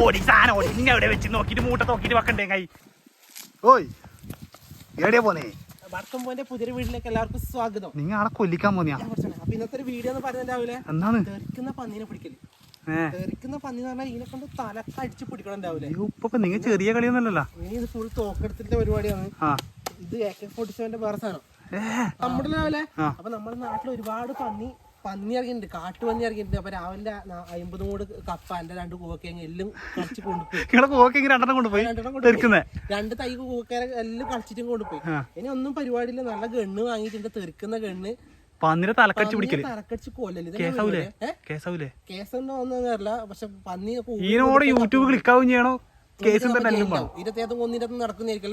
ഓടി സാധനം എവിടെ വെച്ച് നോക്കിട്ട് മൂട്ട നോക്കിട്ട് വെക്കണ്ടേ കൈ? ഓയ് എവിടെയാ പോന്നേ? വടക്കമ്പോന്റെ പുതിയ വീട്ടിലേക്ക് എല്ലാവർക്കും സ്വാഗതം. നിങ്ങൾ ആളെ കൊല്ലിക്കാൻ പോന്നിയാ? അപ്പൊ ഇന്നത്തെ ഒരു വീഡിയോ എന്ന് പറയുന്നത് രാവിലെ എന്നാണ് തെറിക്കുന്ന പന്നീനെ പിടിക്കൽ. തെറിക്കുന്ന പന്നി എന്ന് പറഞ്ഞാൽ ഇതിനെ കൊണ്ട് തലക്ക് അടിച്ച് പിടിക്കണം രാവിലെ ഇപ്പൊ നിങ്ങ ചെറിയ കളിയൊന്നുമല്ലല്ലോ? ഇനി ഇത് ഫുൾ തോക്കെടുത്തിട്ട് പരിപാടിയാണ്. ഇത് എ കെ ഫോർട്ടി സെവന്റെ വേറെ സാധനം. നമ്മുടെ രാവിലെ. അപ്പൊ നമ്മുടെ നാട്ടിൽ ഒരുപാട് പന്നി പന്നി ഇറങ്ങിയിട്ടുണ്ട് കാട്ടുപന്നി ഇറങ്ങിയിട്ടുണ്ട്. അപ്പൊ രാവിലെ അമ്പത് മൂട് കപ്പ എന്റെ രണ്ട് കൂവക്കേങ്ങ എല്ലാം കളിച്ച് കൊണ്ടുപോയി. രണ്ടെണ്ണം കൊണ്ടുപോയി? രണ്ടെണ്ണം കൊണ്ടുപോയി. രണ്ട് തൈ കൂവക്കാരെ എല്ലാം കളിച്ചിട്ടും കൊണ്ടുപോയി. ഇനി ഒന്നും പരിപാടിയില്ല. നല്ല ഗണ്ണ് വാങ്ങിയിട്ടുണ്ട് തെറിക്കുന്ന ഗണ്ണ്. പന്നിനെ തലക്കടിച്ച് പിടിക്കൽ? തലക്കടിച്ച് കൊല്ലല്ലേ കേസാവൂലേ? കേസാവൂലേ? കേസൊന്നും ഒന്നും അറിയില്ല പക്ഷെ പന്നി ഈനോട് യൂട്യൂബ് ക്ലിക്കാവും ചെയ്യണോ? കേസും തന്നെ എല്ലാം വേണം.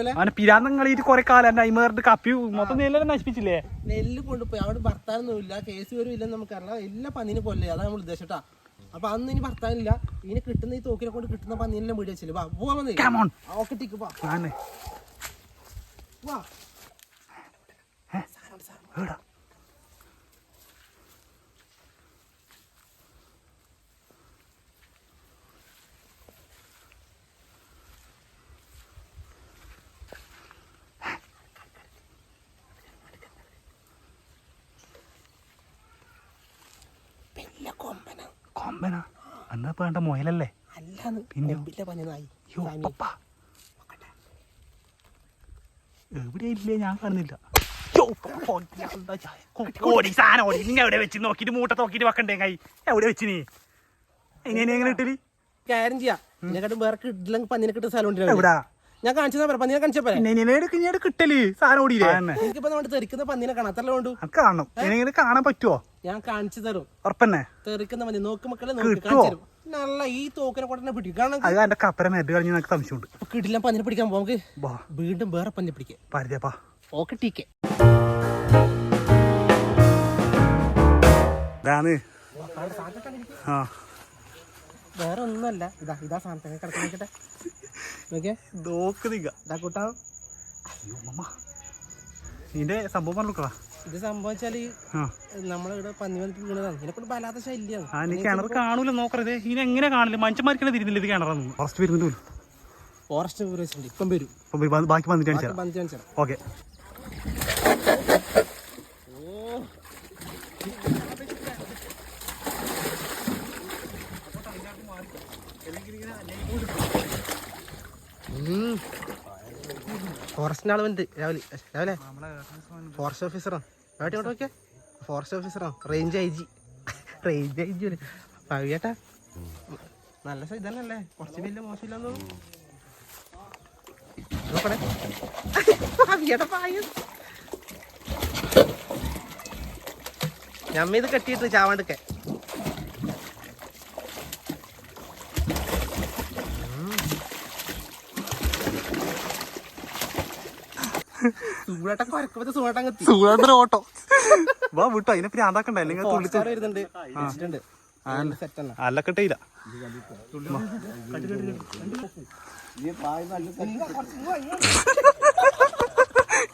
അല്ലെ? അവനെ പിരാന്തം കളിയിട്ട് കൊറേ കാലം എന്റെ അയിമേറിട്ട് കപ്പി മൊത്തം നെല്ലെല്ലാം നശിപ്പിച്ചില്ലേ? നെല്ല് കൊണ്ടുപോയി. അവിടെ ഭർത്താനൊന്നുമില്ല കേസ് വരും ഇല്ലെന്ന് നമുക്കറിയാം. എല്ലാ പന്നിനെ കൊല്ലേ അതാണ് നമ്മൾ ഉദ്ദേശിട്ടാ അപ്പൊ അന്ന് ഇനി ഭർത്താനില്ല ഇനി കിട്ടുന്ന ഈ തോക്കിനെ കൊണ്ട് കിട്ടുന്ന പന്നിനെല്ലാം വീട് വെച്ചില്ല? വാ പോവാൻ വന്നേ. ഓക്കെ ടിക്ക് വാ. വാ. എവിടാ? പിന്നെ കൊമ്പന. കൊമ്പന? എന്നാ വേണ്ട മുയലല്ലേ? അല്ലാന്ന്. പന്നി നായി യോ പപ്പ എവിടെ ഇല്ലേ? ഞാൻ കാണുന്നില്ല? ഓടി സാധനം ഓടി. ഇങ്ങനെ എവിടെ വെച്ച്? നോക്കിട്ട് മൂട്ട നോക്കിട്ട് വെക്കണ്ടേ കൈ? എവിടെ വെച്ച് നീ? എങ്ങനെ എങ്ങനെ ഇട്ടില്ല കാര്യം ചെയ്യാം. ഇതിനെക്കാട്ടും വേറെ കിട്ടില്ലെങ്കിൽ പന്നിനെ കിട്ടുന്ന സ്ഥലം ഉണ്ട് എവിടാ? ഞാൻ കാണിച്ചു പറയാം പന്നിനെ കാണിച്ചാ എടുക്ക് കിട്ടൽ സാധനം ഓടിയില്ലേ? എനിക്കിപ്പോ നമ്മുടെ തെറിക്കുന്ന പന്നിനെ കാണാം. അത്രല്ലേ വേണ്ടു കാണണം കാണാൻ പറ്റുമോ ഞാൻ കാണിച്ചു തരും. ഉറപ്പന്നെ? തെറിക്കുന്ന പന്നി നോക്ക് മക്കളെ നോക്ക് കാണിച്ചു തരും. നല്ല ഈ തോക്കിനെ കൊണ്ടന്നെ പിടിക്കും. അത് എന്റെ കപ്പര കഴിഞ്ഞ് നിനക്ക് സംശയമുണ്ട്. കിടിലം പന്നിനെ പിടിക്കാൻ നമുക്ക്. ബാ വീണ്ടും വേറെ പന്നി പിടിക്കാം. പരിചയപ്പാ ഓക്കെ ടീക്കെ ആ. വേറെ ഒന്നുമല്ല ഇതാ ഇതാ സാധനത്തെ കിടക്കാൻ നോക്കട്ടെ നോക്കിയേ. നോക്ക് നിക്ക ഇതാ കൂട്ടാ. നിന്റെ സംഭവം പറഞ്ഞോ ഇത് സംഭവം വെച്ചാൽ നമ്മളിവിടെ പന്നി വന്നിട്ട് വീണതാണ്. ഇതിനെക്കൊണ്ട് വല്ലാത്ത ശല്യമാണ് കിണർ കാണൂല നോക്കരുത് ഇനി എങ്ങനെ കാണില്ല? മനുഷ്യന്മാർക്കാണ് തിരിഞ്ഞില്ല ഇത് കിണറാന്ന്. ഫോറസ്റ്റ് വരുന്നുണ്ട് ഫോറസ്റ്റ് ഇപ്പം വരും. ബാക്കി വന്നിട്ട് ഓക്കെ. ഫോറസ്റ്റിന്റെ ആൾ വന്നിട്ട് രാവിലെ. രാവിലെ. ഫോറസ്റ്റ് ഓഫീസറാണ് അവിടെ ഇങ്ങോട്ട് നോക്കിയാ? ഫോറസ്റ്റ് ഓഫീസറാണ് range I G range I G അല്ലേ പവിയേട്ടാ നല്ല ഇതല്ലേ കുറച്ച് വലിയ മോശമില്ലെന്ന് നോക്കണേ. പവിയേട്ട പായ ഞമ്മ ഇത് കെട്ടിയിട്ട് ചാവാണ്ടൊക്കെ. സൂടാട്ടം കുരക്കുമ്പോ സൂടാട്ടം കത്തി. സുഖാന്തര ഓട്ടോ. വാ വിട്ടോ. അതിനെ പ്രാന്താക്കണ്ട അല്ലെങ്കിൽ തുള്ളി ഫോറസ്റ്റുകാർ വരുന്നുണ്ട്. വെച്ചിട്ടുണ്ട്. സെറ്റ് അല്ല. അല്ലക്കെട്ടില്ല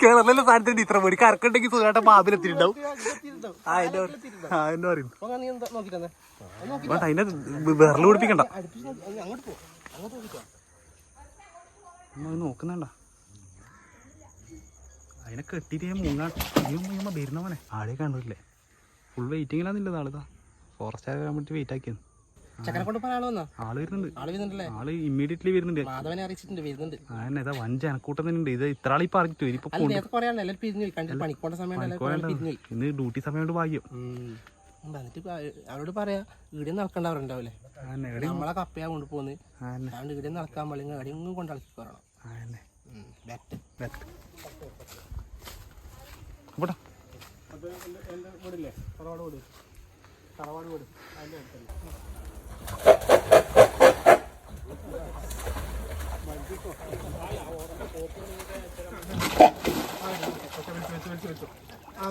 കേരളത്തിലെ സാധനത്തിന് ഇത്ര മണി കറക്കുണ്ടെങ്കിൽ സുഖമായിട്ട് പാമ്പിലെത്തിയിട്ടുണ്ടാവും ആ എന്നെ ആ എന്നെ പറയും. അപ്പൊ നീ എന്താ നോക്കിട്ടെ വേണ്ട അതിനെ വിരൽ പിടിപ്പിക്കണ്ട. അടുപ്പിച്ച് നോക്ക്. നീ അങ്ങോട്ട് പോ അങ്ങോട്ട് നോക്കിട്ടോ അമ്മ അത് നോക്കുന്നുണ്ട അതിനെ കെട്ടിട്ട് ഞാൻ മൂങ്ങാൻ മുങ്ങുമ്പോ വരുന്നവനെ ആളെ കണ്ടില്ലേ ഫുൾ വെയിറ്റിങ്ങിലാന്നില്ല ആളിതാ. ഫോറസ്റ്റ് ആകാൻ വേണ്ടി വെയിറ്റ് ആക്കിയത്. ആൾ വരുന്നുണ്ട്. ആൾ ഇമ്മീഡിയറ്റ്ലി വരുന്നുണ്ട്. അതന്നെ ഇതാ വൻ ജനക്കൂട്ടം തന്നെ ഉണ്ട് ഇത് ഇത്ര ആളി പറഞ്ഞിട്ട് ഇനിയിപ്പോ ഇന്ന് ഡ്യൂട്ടി സമയം ഭാഗ്യം. എന്നിട്ട് അവരോട് പറയാ ഇവിടെ അതന്നെ നമ്മളെ കപ്പയാ അതുകൊണ്ട് ഇവിടെ നടക്കാൻ പാടില്ല എവിടെയെങ്കിലും ബെറ്റ് ബെറ്റ് ഇവിടെ ആ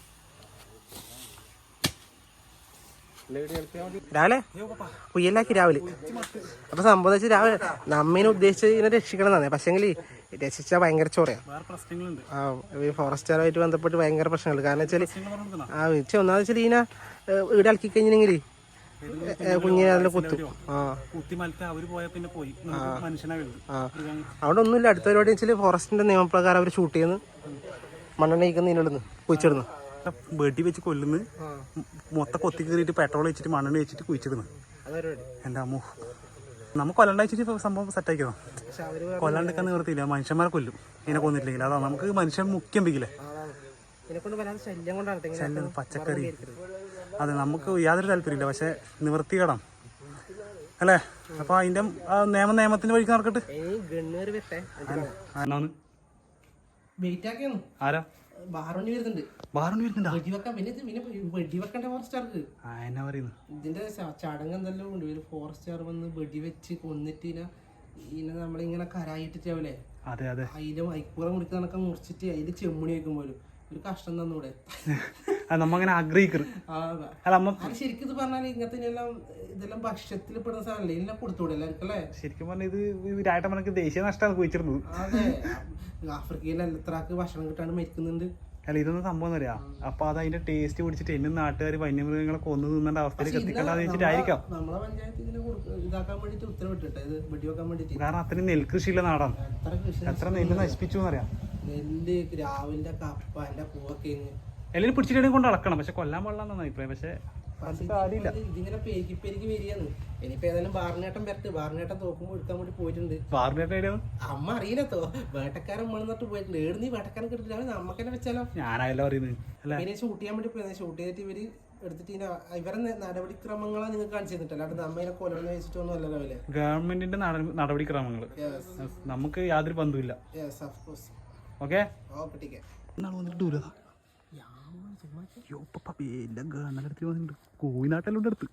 രാവിലെ? കുയ്യലാക്കി രാവിലെ. അപ്പൊ സംഭവം വെച്ചാൽ രാവിലെ നമ്മീനെ ഉദ്ദേശിച്ച് ഇതിനെ രക്ഷിക്കണം എന്നാണ് പക്ഷെങ്കിൽ രക്ഷിച്ചാൽ ഭയങ്കര ചോറയാണ് ആ ഈ ഫോറസ്റ്റുകാരുമായിട്ട് ബന്ധപ്പെട്ട് ഭയങ്കര പ്രശ്നങ്ങൾ കാരണം വെച്ചാൽ ആ വെച്ചാൽ ഒന്നാമത് വെച്ചാൽ ഇതിനെ വീട് ഇളക്കി കഴിഞ്ഞിട്ടുണ്ടെങ്കിൽ കുഞ്ഞിനെ അതിൽ കുത്തും. അവിടെ ഒന്നുമില്ല അടുത്ത പരിപാടി വെച്ചാൽ ഫോറസ്റ്റിന്റെ നിയമപ്രകാരം അവർ ഷൂട്ട് ചെയ്യുന്നു. മണ്ണെണ്ണയിക്കുന്ന ഇതിനുള്ളിന്ന് കുഴിച്ചിടുന്നു. വെടി വെച്ച് കൊല്ലുന്നു. മൊത്തം കൊത്തി കയറിയിട്ട് പെട്രോൾ വെച്ചിട്ട് മണ്ണെണ്ണ വെച്ചിട്ട് കുഴിച്ചിടുന്നു. എന്റെ എന്റെ അമ്മോ. നമുക്ക് കൊല്ലണ്ട വെച്ചിട്ട് സംഭവം സെറ്റ് ആക്കിയതോ. പക്ഷെ അവർ നിവർത്തിയില്ല മനുഷ്യന്മാരെ കൊല്ലും. ഇതിനെ കൊന്നിട്ടില്ലെങ്കിൽ. അതാ നമുക്ക് മനുഷ്യൻ മുഖ്യം പിക്കില്ലേ ശല്യം പച്ചക്കറി. അതെ നമുക്ക് യാതൊരു താല്പര്യമില്ല പക്ഷെ നിവർത്തി കടാം. അല്ലേ? അപ്പൊ അതിന്റെ ആ നിയമ നിയമത്തിന്റെ വഴിക്ക് നടക്കട്ടെ. ആരാ? ബാറുണ്ണി വരുന്നുണ്ട്. ബാറുണ്ട് വരുന്നുണ്ടാ? വെടിവെക്കാൻ പിന്നെ ഇത് പിന്നെ വെടിവെക്കണ്ട ഫോറസ്റ്റുകാർക്ക് ആ എന്നാ പറയുന്നു? ഇതിന്റെ ചടങ്ങ് എന്തെല്ലാം ഉണ്ട്. ഒരു ഫോറസ്റ്റുകാർ വന്ന് വെടിവെച്ച് കൊന്നിട്ട് ഇതിനെ ഇതിനെ നമ്മളിങ്ങനെ കരായിട്ടിട്ടാവില്ലേ അതെ അതെ. അതിന്റെ മൈക്കൂറ മുറിക്കുന്നതൊക്കെ മുറിച്ചിട്ട് അതിന്റെ ചെമ്മണി വെക്കും പോലും ഒരു കഷ്ടം തന്നൂടെ. നമ്മങ്ങനെ നമ്മ അങ്ങനെ ആഗ്രഹിക്കറ് ആ അല്ല ശരിക്കും ഇത് പറഞ്ഞാൽ ഇങ്ങനത്തെ ഇതെല്ലാം ഭക്ഷ്യത്തിൽ പെടുന്ന സാധനല്ലേ? എല്ലാം കൊടുത്തൂടെ എല്ലാവർക്കും അല്ലേ? ശരിക്കും പറഞ്ഞാൽ ഇത് മനക്ക് ദേശീയ നഷ്ടമാണ് കുഴിച്ചിരുന്നത് അതെ. ആഫ്രിക്കയിൽ എത്രക്ക് ഭക്ഷണം കിട്ടാണ്ട് മരിക്കുന്നുണ്ട്. അല്ല ഇതൊന്നും സംഭവം അറിയാ അപ്പൊ അത് അതിന്റെ ടേസ്റ്റ് പിടിച്ചിട്ട് എന്നും നാട്ടുകാർ വന്യമൃഗങ്ങളെ കൊന്നു തിന്നേണ്ട അവസ്ഥയിലേക്ക് എത്തിക്കേണ്ടതെന്ന് വെച്ചിട്ടായിരിക്കാം നമ്മളെ പഞ്ചായത്ത് ഇതിനെ ഇതാക്കാൻ വേണ്ടിട്ട് ഉത്തരവിട്ടിട്ട് ഇത് വെടിവെക്കാൻ വേണ്ടിട്ട് കാരണം അത്രയും നെൽകൃഷിയുള്ള നാടാണ്. എത്ര നെല്ല് നശിപ്പിച്ചു എന്നറിയാം. നെല്ല് രാവിലെ കപ്പ എന്റെ പിടിച്ചിട്ടുണ്ടെങ്കിൽ കൊണ്ട് അളക്കണം പക്ഷെ കൊല്ലാൻ പാടില്ലെന്നാണ് അഭിപ്രായം. പക്ഷെ ഇതിങ്ങനെ പെരുക്കി പെരുക്കി വരികയാണ്. ഇനിയിപ്പോ ഏതായാലും ബാറിനേട്ടം വരട്ട്. ബാറിനേട്ടം തോക്കുമ്പോ എടുക്കാൻ വേണ്ടി പോയിട്ടുണ്ട്. അമ്മ അറിയില്ല തോ വേട്ടക്കാരൻ മണിന്നിട്ട് പോയിട്ടുണ്ട്. ഏട് നീ വേട്ടക്കാരൻ കിട്ടില്ല നമുക്ക് തന്നെ വെച്ചാലോ? ഞാനായല്ലോ പറയുന്നത്. അല്ല? പിന്നെ ഷൂട്ട് ചെയ്യാൻ വേണ്ടി പോയത്. ഷൂട്ട് ചെയ്തിട്ട് ഇവർ എടുത്തിട്ട് ഇതിനെ ഇവരെ ന- നടപടിക്രമങ്ങളാ നിങ്ങൾക്ക് കാണിച്ചു തന്നിട്ട് അല്ലാണ്ട് നമ്മനെ കൊലന്ന് വെച്ചിട്ടൊന്നും അല്ലല്ലോ ഗവൺമെന്റിന്റെ നടപടിക്രമങ്ങൾ. നടപടിക്രമങ്ങൾ നമുക്ക് യാതൊരു ബന്ധമില്ല യെസ് ഓഫ് കോഴ്സ് ഓക്കെ? കോയിനാട്ടെല്ലാം അടുത്ത്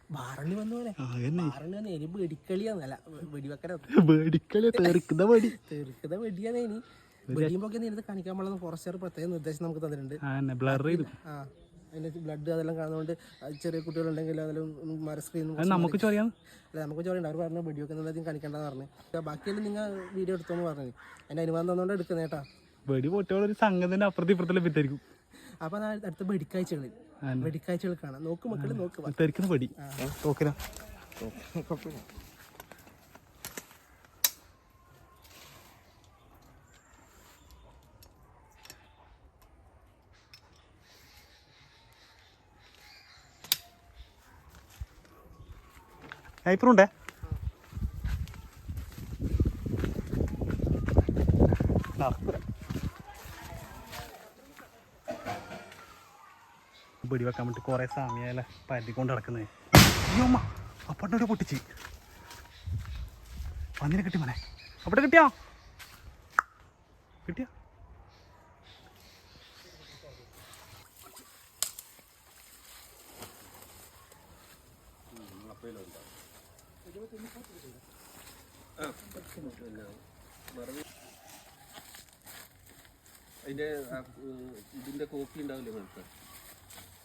വന്നോലെ വെടിക്കളിയാന്നല്ല തെറിക്കുന്ന വെടിയാണ് ഇനി. വെടിയുമ്പോ നേരത്തെ കാണിക്കാൻ പാടുന്ന ഫോറസ്റ്റുകാർ പ്രത്യേക നിർദ്ദേശം നമുക്ക് തന്നിട്ടുണ്ട്. ബ്ലർ ചെയ്തു. ആ അതിന്റെ ബ്ലഡ് അതെല്ലാം കാണുന്നതുകൊണ്ട് ചെറിയ കുട്ടികളുണ്ടെങ്കിൽ അതെല്ലാം മര സ്ക്രീൻ നമുക്ക് ചോറിയാന്ന്. അല്ല നമുക്ക് ചോറുണ്ട് അവർ പറഞ്ഞു വെടിവെക്കുന്നതും കാണിക്കേണ്ടെന്ന് പറഞ്ഞു. ബാക്കിയെല്ലാം നിങ്ങൾ വീഡിയോ എടുത്തോന്ന് പറഞ്ഞു. അതിന്റെ അനുവാദം തന്നുകൊണ്ട് എടുക്കുന്നത് കേട്ടാ. വെടി പൊട്ടിയോളം ഒരു സംഗതിന്റെ അപ്പുറത്ത് ഇപ്പുറത്തുള്ള വിത്തായിരിക്കും അപ്പൊ അടുത്ത വെടിക്കാഴ്ചകൾ വെടിക്കാഴ്ചകൾ കാണാം. നോക്ക് മക്കൾ നോക്ക് വാ. തെറിക്കുന്ന പടി തോക്കിന ഇപ്പറുണ്ടേ പിടി വെക്കാൻ വേണ്ടി കുറെ സമയമല്ല പരത്തിക്കൊണ്ട് നടക്കുന്നത് അയ്യോ അമ്മ അപ്പട്ടോടെ പൊട്ടിച്ച്. പന്നിനെ കിട്ടി മോനെ. അവിടെ കിട്ടിയോ? കിട്ടിയോ? അതിന്റെ ഇതിന്റെ കോപ്പി ഉണ്ടാവില്ലേ നമുക്ക്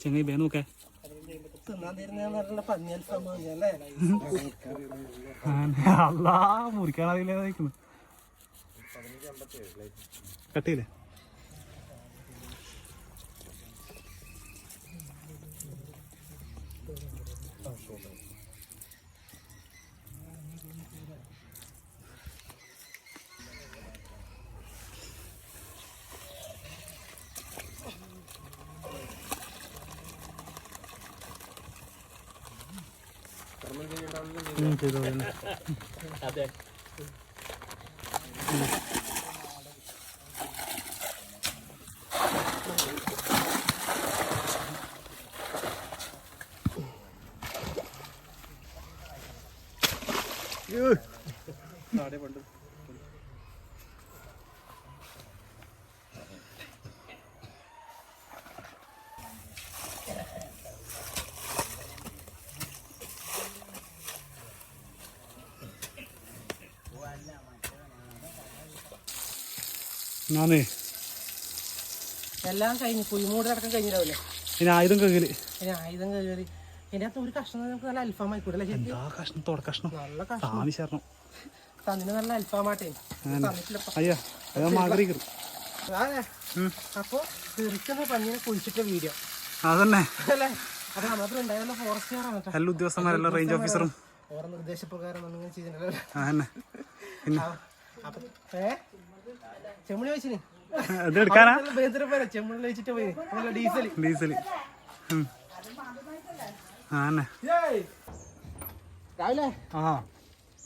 ചെങ്ങായി ബേ നോക്കേ. അല്ലേ മുറിക്കാൻ അറിയില്ല നിൽക്കുന്നു കട്ടിയില്ലേ ഉം, ചെയ്തോ തന്നെ. അതെ ഞാനേ. എല്ലാം കഴിഞ്ഞു കുഴിമൂട് അടക്കം കഴിഞ്ഞിട്ടാവില്ലേ? ഇനി ആയുധം കേറി ഇനി ആയുധം കേറി ഇതിന്റെ അകത്ത് ഒരു കഷ്ണം നമുക്ക് നല്ല അൽഫാം ആയിക്കൂടെ അല്ലേ ശരിക്കും ആ കഷ്ണം? തോട കഷ്ണം. നല്ല കഷ്ണം. ശരണം തന്നിന് നല്ല അൽഫാമാട്ടേ. തന്നിട്ടില്ല അയ്യാ അത് മാതിരി അതെ അപ്പൊ തെറിക്കുന്ന പന്നിനെ കുഴിച്ചിട്ട വീഡിയോ. അതന്നെ. അല്ലേ? അപ്പൊ നമ്മളൊക്കെ ഉണ്ടായിരുന്ന ഫോറസ്റ്റുകാരാണ് എല്ലാ ഉദ്യോഗസ്ഥന്മാരെല്ലാം റേഞ്ച് ഓഫീസറും ഓരോ നിർദ്ദേശപ്രകാരം ഒന്നും പിന്നെ? അപ്പൊ ഏ? ചെമ്മണി വെച്ചിന് ഇത് എടുക്കാനാ? ചെമ്മണി വെച്ചിട്ട് പോയി. ഡീസൽ ഡീസൽ രാവിലെ? ആ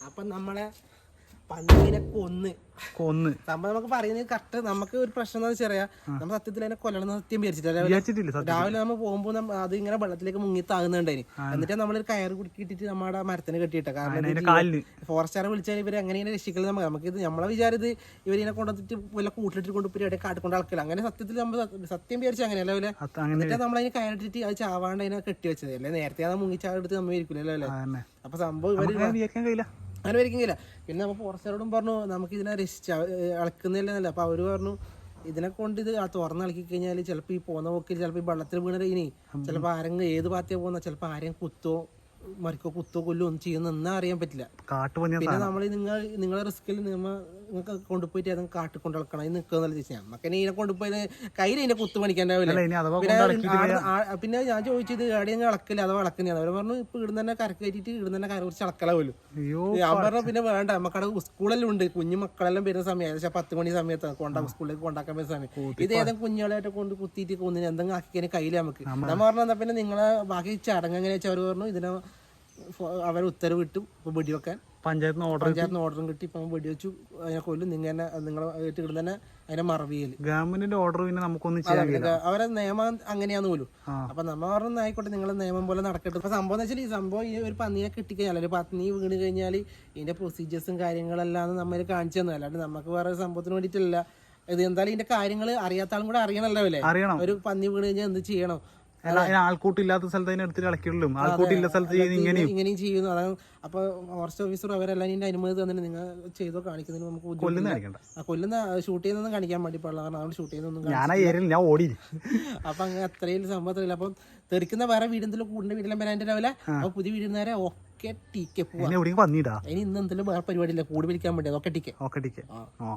അപ്പൊ നമ്മളെ പന്നീനെ കൊന്ന്. കൊന്ന്. സംഭവം നമുക്ക് പറയുന്നത് കറക്റ്റ് നമുക്ക് ഒരു പ്രശ്നം എന്താ വെച്ചാൽ നമ്മൾ സത്യത്തിൽ അതിനെ കൊല്ലണം സത്യം വിചാരിച്ചിട്ടില്ല. രാവിലെ നമ്മൾ പോകുമ്പോൾ അത് ഇങ്ങനെ വെള്ളത്തിലേക്ക് മുങ്ങി താകുന്നുണ്ടായി എന്നിട്ട് നമ്മളൊരു കയർ കുടുക്കിയിട്ടിട്ട് നമ്മുടെ മരത്തിന് കെട്ടിയിട്ട. കാരണം ഫോറസ്റ്റുകാരെ വിളിച്ചാൽ ഇവർ അങ്ങനെ ഇങ്ങനെ രക്ഷിക്കൽ നമുക്ക് ഇത് നമ്മളെ വിചാരിത് ഇവരിങ്ങനെ ഇവരിനെ കൊണ്ടുവന്നിട്ട് വല്ല കൂട്ടിലിട്ട് കൊണ്ട് ഇപ്പം ഇവിടെ കാട്ടിക്കൊണ്ട് ആൾക്കില്ല അങ്ങനെ സത്യത്തിൽ നമ്മൾ സത്യം- വിചാരിച്ചു അങ്ങനെയല്ല അല്ലേ എന്നിട്ട് നമ്മൾ അതിന് കയറിട്ടിട്ട് അത് ചാവാണ്ട് അതിനെ കെട്ടി വെച്ചത്. അല്ലേ? നേരത്തെ അത് മുങ്ങിച്ചാടെടുത്ത് നമ്മൾ ഇരിക്കില്ലല്ലോ അല്ലേ? അപ്പൊ സംഭവം ഇവർ അങ്ങനെ വിചാരിക്കാൻ വരിക്കില്ല പിന്നെ നമ്മൾ ഫോറസ്റ്റുകാരോടും പറഞ്ഞു നമുക്ക് ഇതിനെ രക്ഷിച്ച അളക്കുന്നില്ല അപ്പോൾ അവർ പറഞ്ഞു ഇതിനെ കൊണ്ട് ഇത് ആ തുറന്ന് ഇളക്കി കഴിഞ്ഞാൽ ചിലപ്പോൾ ഈ പോകുന്ന പോക്കിൽ ചിലപ്പോൾ ഈ വെള്ളത്തിൽ വീണത് ഇനി ചിലപ്പോൾ ആരെങ്കിലും ഏത് ഭാഗത്തേക്ക് പോകുന്ന ചിലപ്പോൾ ആരെയും കുത്തോ മറിക്കോ കുത്തോ കൊല്ലോ ഒന്നും ചെയ്യുന്ന അറിയാൻ പറ്റില്ല. പിന്നെ നമ്മൾ നിങ്ങൾ നിങ്ങളെ റിസ്കിൽ നമ്മ നിങ്ങൾക്ക് കൊണ്ടുപോയിട്ട് ഏതെങ്കിലും കാട്ടിൽ കൊണ്ട് നടക്കണം. ഇത് നിൽക്കുക ചോദിച്ചാൽ നമുക്ക് ഇതിനെ കൊണ്ടുപോയി കയ്യിൽ ഇതിനെ കുത്തു പണിക്കാണ്ടാവില്ല പിന്നെ പിന്നെ ഞാൻ ചോദിച്ചത് എവിടെയും ഇളക്കില്ല അഥവാ ഇളക്കുന്നതാണ് അവർ പറഞ്ഞു ഇപ്പൊ ഇവിടുന്ന് തന്നെ കരക്ക് കയറ്റിട്ട് ഇവിടുന്ന് തന്നെ കര കുറിച്ച് ഇളക്കല പോലും. അയ്യോ ഞാൻ പറഞ്ഞ പിന്നെ വേണ്ട നമുക്കവിടെ സ്കൂളെല്ലാം ഉണ്ട്. കുഞ്ഞു മക്കളെല്ലാം വരുന്ന സമയം ഏകദേശം പത്ത് മണി സമയത്ത് കൊണ്ടാ സ്കൂളിലേക്ക് കൊണ്ടാക്കാൻ വരുന്ന സമയം. ഇത് ഏതെങ്കിലും കുഞ്ഞുങ്ങളായിട്ട് കൊണ്ട് കുത്തിയിട്ട് കൊന്നിന്? എന്തെങ്കിലും ആക്കിക്കാൻ കയ്യിൽ നമുക്ക്. ഞാൻ പറഞ്ഞു പിന്നെ നിങ്ങളെ ബാക്കി ചടങ്ങ് എങ്ങനെയാ വെച്ചാൽ അവർ പറഞ്ഞു ഇതിനെ അവർ കിട്ടും. ഇപ്പൊ വെടിവെക്കാൻ. പഞ്ചായത്തിന് ഓർഡർ പഞ്ചായത്തിന് ഓർഡറും കിട്ടി. ഇപ്പൊ വെടിവെച്ചു. അതിനെ കൊല്ലും. നിങ്ങൾ തന്നെ നിങ്ങളെ ഇവിടെ തന്നെ അതിനെ മറവിയൽ. ഗവൺമെന്റിന്റെ ഓർഡർ പിന്നെ നമുക്കൊന്നും ചെയ്യാൻ അവരെ നിയമം അങ്ങനെയാന്ന് പോലും. അപ്പൊ നമ്മ പറഞ്ഞ ആയിക്കോട്ടെ നിങ്ങളെ നിയമം പോലെ നടക്കട്ടെ. ഇപ്പൊ സംഭവം എന്ന് വെച്ചാൽ ഈ സംഭവം ഈ ഒരു പന്നിയെ കിട്ടിക്കഴിഞ്ഞാൽ ഒരു പന്നി വീണ് കഴിഞ്ഞാൽ ഇതിന്റെ പ്രൊസീജിയേഴ്സും കാര്യങ്ങളെല്ലാം നമ്മൾ കാണിച്ചു തന്നെ. അല്ലാണ്ട് നമുക്ക് വേറെ സംഭവത്തിന് വേണ്ടിയിട്ടില്ല. ഇത് എന്തായാലും ഇതിന്റെ കാര്യങ്ങൾ അറിയാത്ത ആളും കൂടെ അറിയണല്ലോ അല്ലേ? അറിയണം. ഒരു പന്നി വീണ് കഴിഞ്ഞാൽ എന്ത് ചെയ്യണം? ആൾക്കൂട്ടില്ലാത്ത സ്ഥലത്ത് അതിനെ എടുത്തിട്ട് ഇളക്കിയിടും ആൾക്കൂട്ടില്ല സ്ഥലത്ത് ഇങ്ങനെയും. ഇങ്ങനെയും ചെയ്യുന്നു. അതാണ് അപ്പൊ ഫോറസ്റ്റ് ഓഫീസർ അവരെല്ലാം ഇതിന്റെ അനുമതി തന്നിട്ട് നിങ്ങൾ ചെയ്തോ കാണിക്കുന്നതിന് നമുക്ക് കൊല്ലുന്ന കാണിക്കണ്ട. ആ കൊല്ലുന്ന ഷൂട്ട് ചെയ്യുന്നൊന്നും കാണിക്കാൻ വേണ്ടി പാടില്ല. കാരണം അതുകൊണ്ട് ഷൂട്ട് ചെയ്യുന്നൊന്നും ഞാൻ ഏരിയയിൽ ഞാൻ ഓടി. അപ്പൊ അങ്ങനെ അത്രയും സംഭവത്തില്ല അപ്പൊ തെറിക്കുന്ന വേറെ വീടിന്റെ കൂടിന്റെ വീട്ടിലും വരാൻ രാവിലെ അപ്പൊ പുതിയ വീടിനേരെ ഒക്കെ ടീക്കെ പോവാ. ഇനി ഇന്ന് എന്തെങ്കിലും വേറെ പരിപാടിയില്ല. കൂട് വിളിക്കാൻ വേണ്ടി അതൊക്കെ ടീക്കെ. ഓക്കെ ടീക്കെ. ആ.